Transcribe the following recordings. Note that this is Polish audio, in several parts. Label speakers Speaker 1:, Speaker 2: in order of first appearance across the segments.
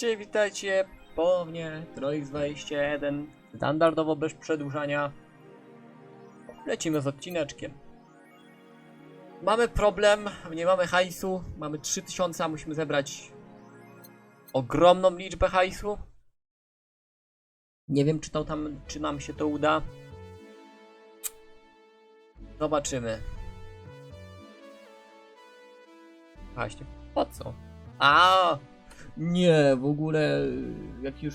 Speaker 1: Witajcie, witajcie ponownie, Troix21, standardowo bez przedłużania. Lecimy z odcineczkiem. Mamy problem, nie mamy hajsu, mamy 3000, a musimy zebrać ogromną liczbę hajsu. Nie wiem, czy, to tam, czy nam się to uda. Zobaczymy. Właśnie, po co? A, nie, w ogóle jak już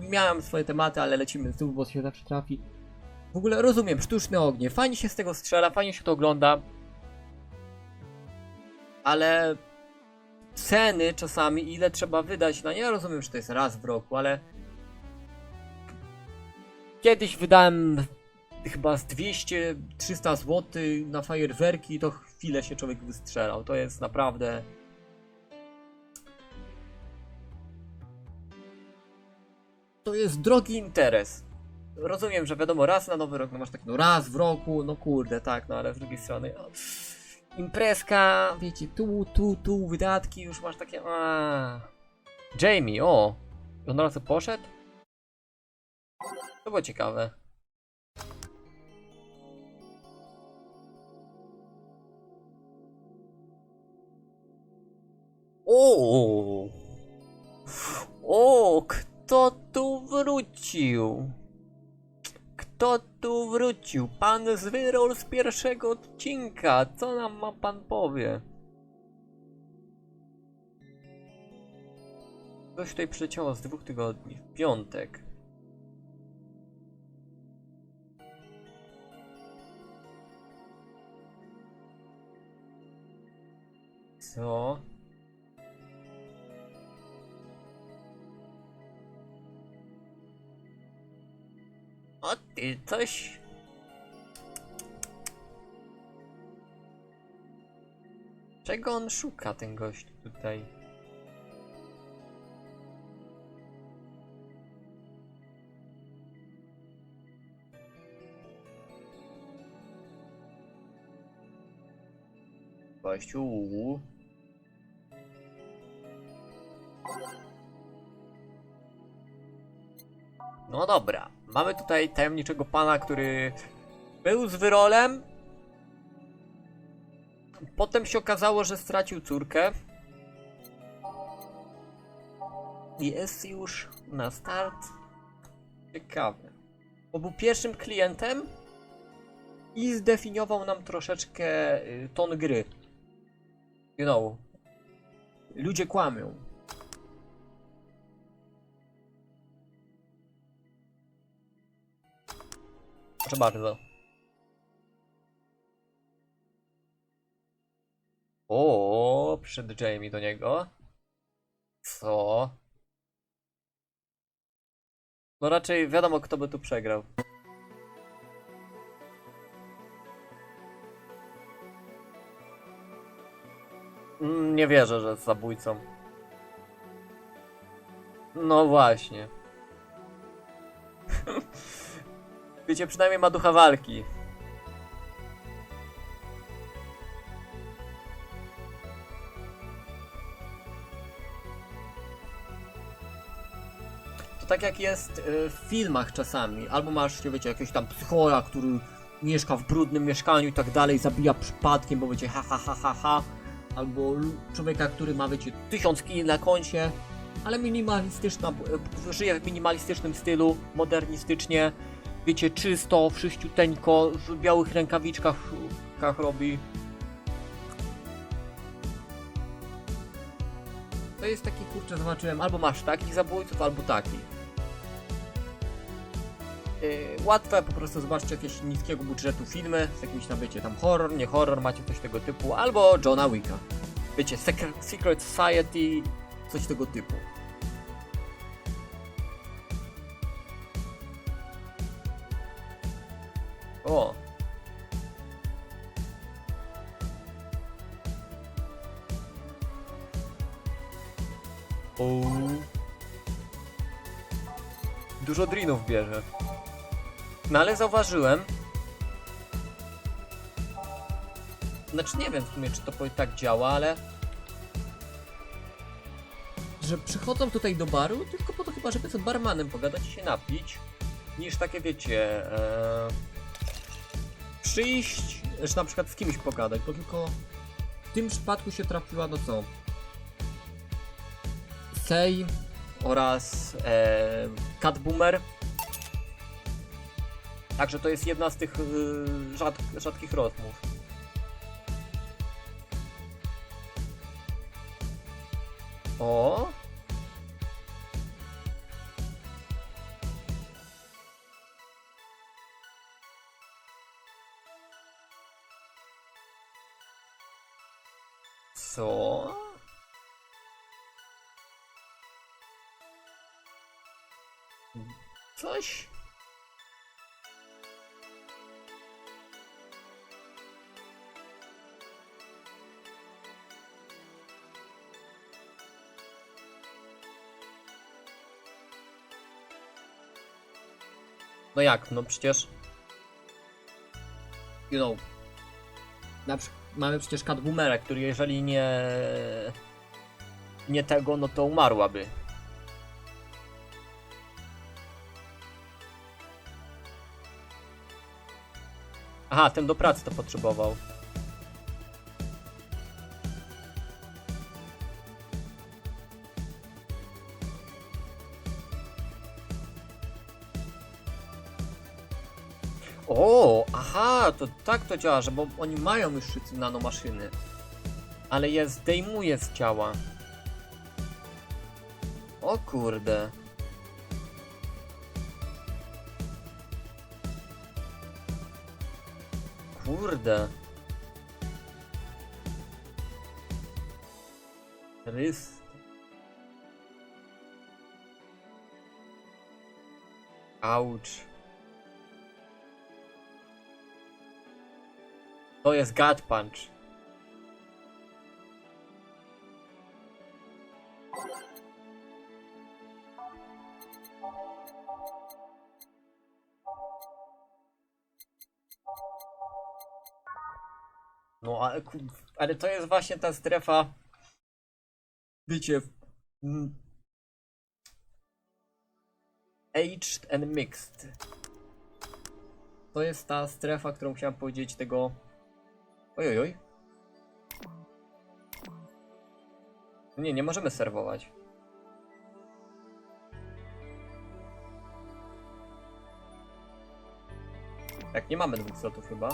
Speaker 1: miałem swoje tematy, ale lecimy znów, bo się zawsze trafi. W ogóle rozumiem, sztuczne ognie, fajnie się z tego strzela, fajnie się to ogląda. Ale ceny czasami, ile trzeba wydać, no ja rozumiem, że to jest raz w roku, ale kiedyś wydałem chyba z 200-300 zł na fajerwerki to chwilę się człowiek wystrzelał. To jest naprawdę to jest drogi interes. Rozumiem, że wiadomo, raz na nowy rok, no masz tak, no raz w roku, no kurde, tak, no ale z drugiej strony, no, imprezka, wiecie, tu, tu, tu, wydatki, już masz takie, a. Jamie, o, on raz poszedł? To było ciekawe. O! O, kto tu wrócił? Kto tu wrócił? Pan z wyrol z pierwszego odcinka. Co nam ma pan powie? Coś tutaj przyleciało z dwóch tygodni. W piątek. Co? O ty coś. Czego on szuka, ten gość tutaj? Gościu. No dobra, mamy tutaj tajemniczego pana, który był z wyrolem. Potem się okazało, że stracił córkę. Jest już na start. Ciekawe. Bo był pierwszym klientem i zdefiniował nam troszeczkę y, ton gry. You know. Ludzie kłamią. Proszę bardzo. O, przyszedł Jamie do niego. Co? No raczej wiadomo, kto by tu przegrał. Mm, Nie wierzę, że jest zabójcą. No właśnie. Wiecie, przynajmniej ma ducha walki. To tak jak jest y, w filmach czasami. Albo masz, wiecie, jakiegoś tam psychola, który mieszka w brudnym mieszkaniu i tak dalej, zabija przypadkiem, bo wiecie, ha, ha, ha, ha, ha. Albo człowieka, który ma, wiecie, tysiąc kil na koncie, ale minimalistyczna, y, żyje w minimalistycznym stylu, modernistycznie wiecie, czysto, wszyściuteńko, w białych rękawiczkach kach robi. To jest taki, kurczę, zobaczyłem, albo masz takich zabójców, albo takich. Yy, łatwe, po prostu zobaczcie jakieś niskiego budżetu filmy, z jakimś tam, wiecie, tam horror, nie horror, macie coś tego typu, albo Johna Wicka. Wiecie, Secret Society, coś tego typu. O. O. Dużo drinów bierze. No ale zauważyłem. Znaczy nie wiem w sumie czy to tak działa, ale że przychodzą tutaj do baru tylko po to chyba, żeby z barmanem pogadać i się napić, niż takie wiecie, e, przyjść, że na przykład z kimś pogadać, bo tylko w tym przypadku się trafiła no co? Sej oraz e, Cat Boomer. Także to jest jedna z tych y, rzad, rzadkich rozmów. O! Co? Coś? No jak? No przecież. You know. Na przykład mamy przecież Cat Boomera, który jeżeli nie. Nie tego, no to umarłaby. Aha, ten do pracy to potrzebował. To tak to działa, że bo oni mają już szybcy nanomaszyny. Ale je zdejmuje z ciała. O kurde. Kurde. Rys. Auć. To jest gut punch. No ale, ale to jest właśnie ta strefa. Wiecie. mm, Aged and mixed. To jest ta strefa, którą chciałem powiedzieć tego. Ojojoj. Oj. Nie, nie możemy serwować. Tak, nie mamy dwóch slotów chyba.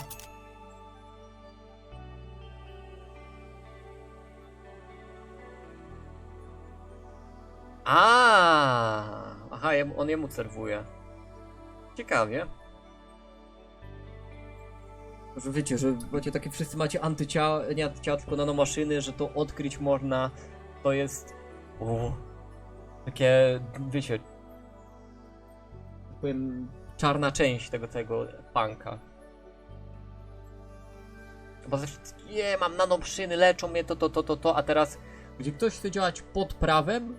Speaker 1: A, Aha, on jemu serwuje. Ciekawie. Że wiecie, że macie takie wszyscy macie antyciała, nie tylko nanomaszyny, że to odkryć można. To jest. O, takie, wiecie. Powiem, czarna część tego tego punka. Chyba zawsze, nie, mam nanomaszyny, leczą mnie to, to, to, to, to, a teraz, gdzie ktoś chce działać pod prawem,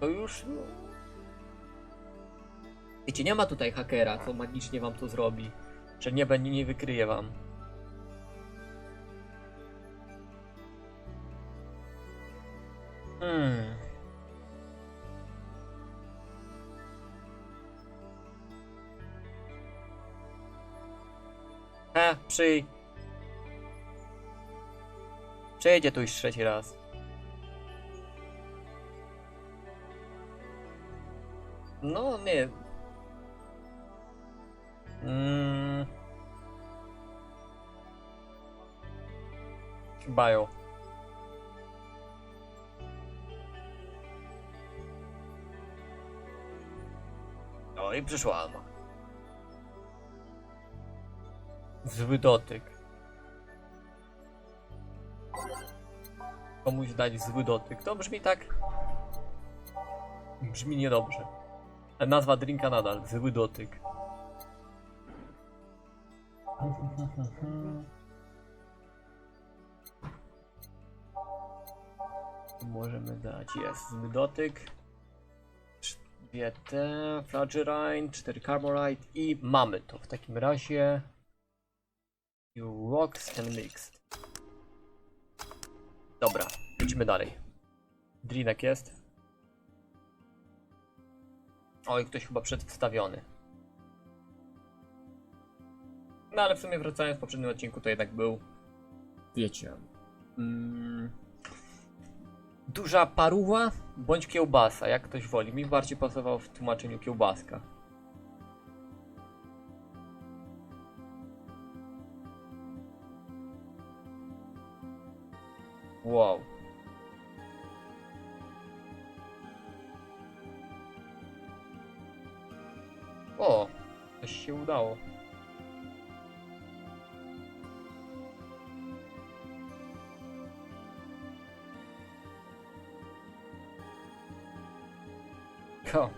Speaker 1: to już. No... Wiecie, nie ma tutaj hakera, co magicznie wam to zrobi. Że nie będzie, nie wykryje wam. Hmm. He, przyj. Przyjedzie tu już trzeci raz. No, nie. Mm. Bio. No i przyszła Alma. Zły dotyk. Komuś dać zły dotyk. To brzmi tak. Brzmi niedobrze. Nazwa drinka nadal. Zły dotyk. Możemy dać, jest dotyk. Te, Flagerine, 4 Carbonite i mamy to. W takim razie You rocks and mixed. Dobra, idźmy dalej. Drinek jest. Oj, ktoś chyba przedwstawiony. No ale w sumie wracając w poprzednim odcinku, to jednak był. Wiecie. Mm, duża paruwa bądź kiełbasa, jak ktoś woli. Mi bardziej pasował w tłumaczeniu kiełbaska. Wow. O, coś się udało. Ho.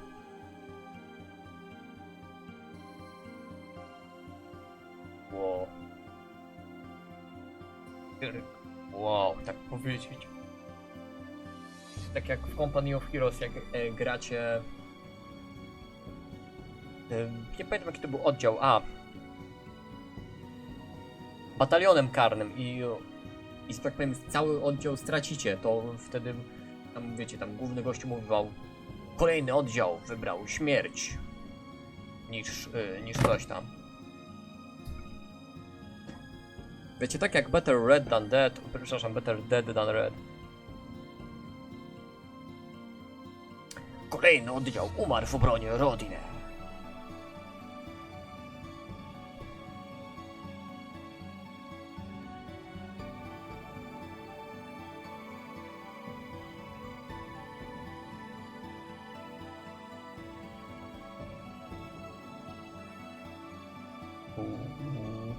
Speaker 1: Wow. Wow, tak powiedzieć. Tak jak w Company of Heroes, jak e, gracie. E, nie pamiętam jaki to był oddział. A. Batalionem karnym i. I tak powiem, cały oddział stracicie, to wtedy. Tam wiecie, tam główny gościu mówił. Kolejny oddział wybrał śmierć. Niż, y, niż coś tam. Wiecie, tak jak Better Red than Dead, przepraszam, Better Dead than Red. Kolejny oddział umarł w obronie Rodiny. Uuu.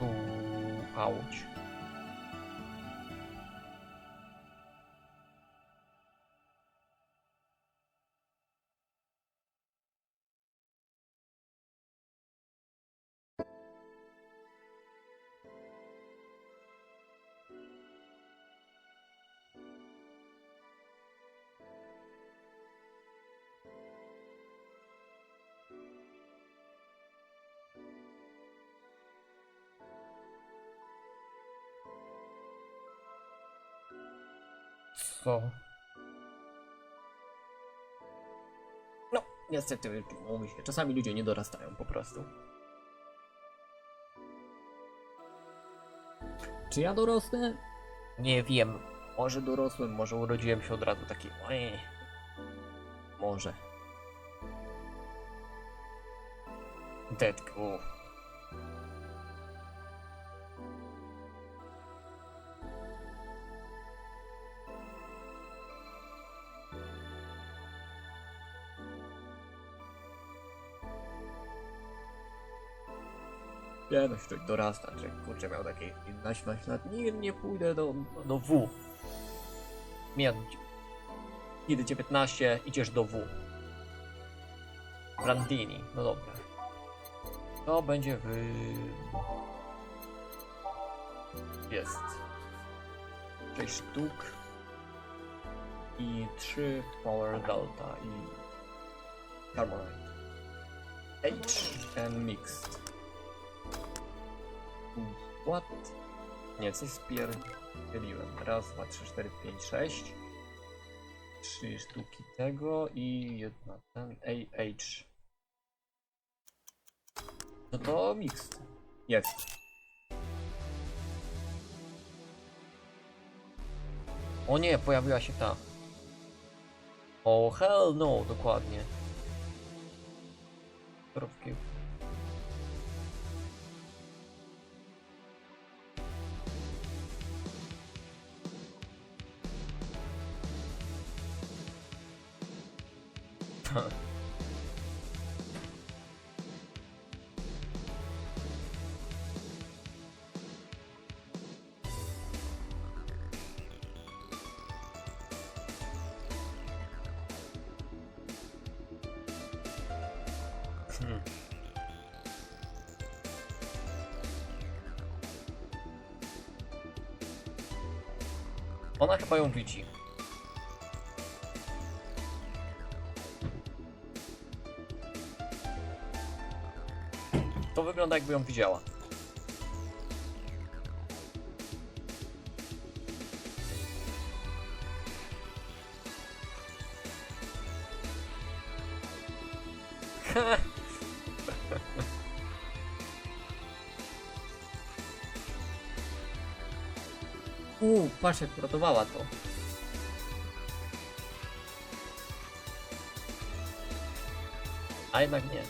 Speaker 1: Uuu, No, niestety, mówi się, czasami ludzie nie dorastają po prostu. Czy ja dorosnę? Nie wiem. Może dorosłem, może urodziłem się od razu taki. Oj. Może. Deadpool. Nie no, ktoś dorasta, czy kurczę miał takie 15 lat, nie, nie pójdę do, do W. Miał kiedy 19, idziesz do W. Brandini, no dobra. To będzie w... Jest. 6 sztuk. I 3 Power Delta i... Carbonite. H and Mixed. What? Nie, coś spierdzieliłem. Raz, dwa, trzy, cztery, pięć, sześć. Trzy sztuki tego i jedna ten AH. No to mix. Jest. O nie, pojawiła się ta. O hell no, dokładnie. Kropki. Ona chyba ją widzi. To wygląda jakby ją widziała. Uuu, patrz jak uratowała to. A jednak nie.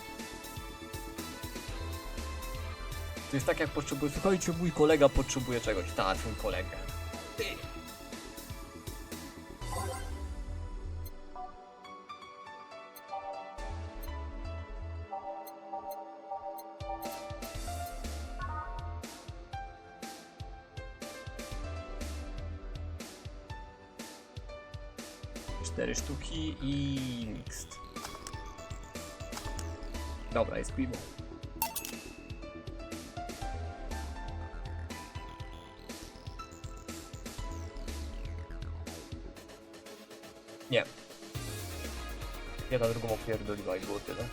Speaker 1: To jest tak jak potrzebuję. Słuchajcie, mój kolega potrzebuje czegoś. Tak, mój kolega. Ty. Cztery sztuki i mixed. Dobra, jest piwo. Nie. Jedna drugą opierdoliła i było tyle.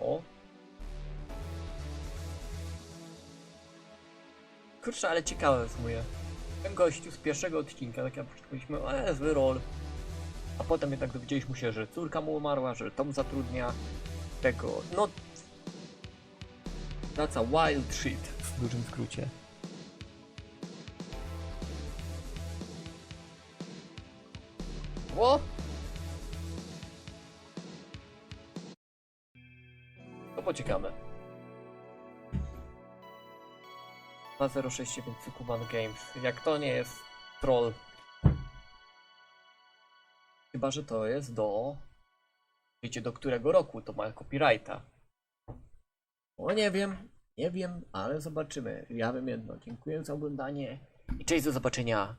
Speaker 1: O. Kurczę, ale ciekawe w sumie. Ten gościu z pierwszego odcinka, tak jak powiedzieliśmy, e, zły rol. A potem jednak dowiedzieliśmy się, że córka mu umarła, że Tom zatrudnia tego, no... That's a wild shit, w dużym skrócie. 2069 Sukuban Games. Jak to nie jest troll. Chyba, że to jest do... Wiecie, do którego roku to ma copyrighta. O, nie wiem. Nie wiem, ale zobaczymy. Ja wiem jedno. Dziękuję za oglądanie. I cześć, do zobaczenia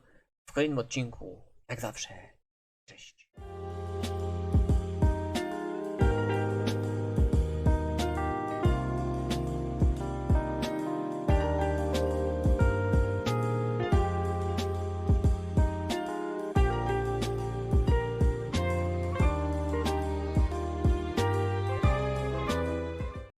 Speaker 1: w kolejnym odcinku. Jak zawsze. Cześć.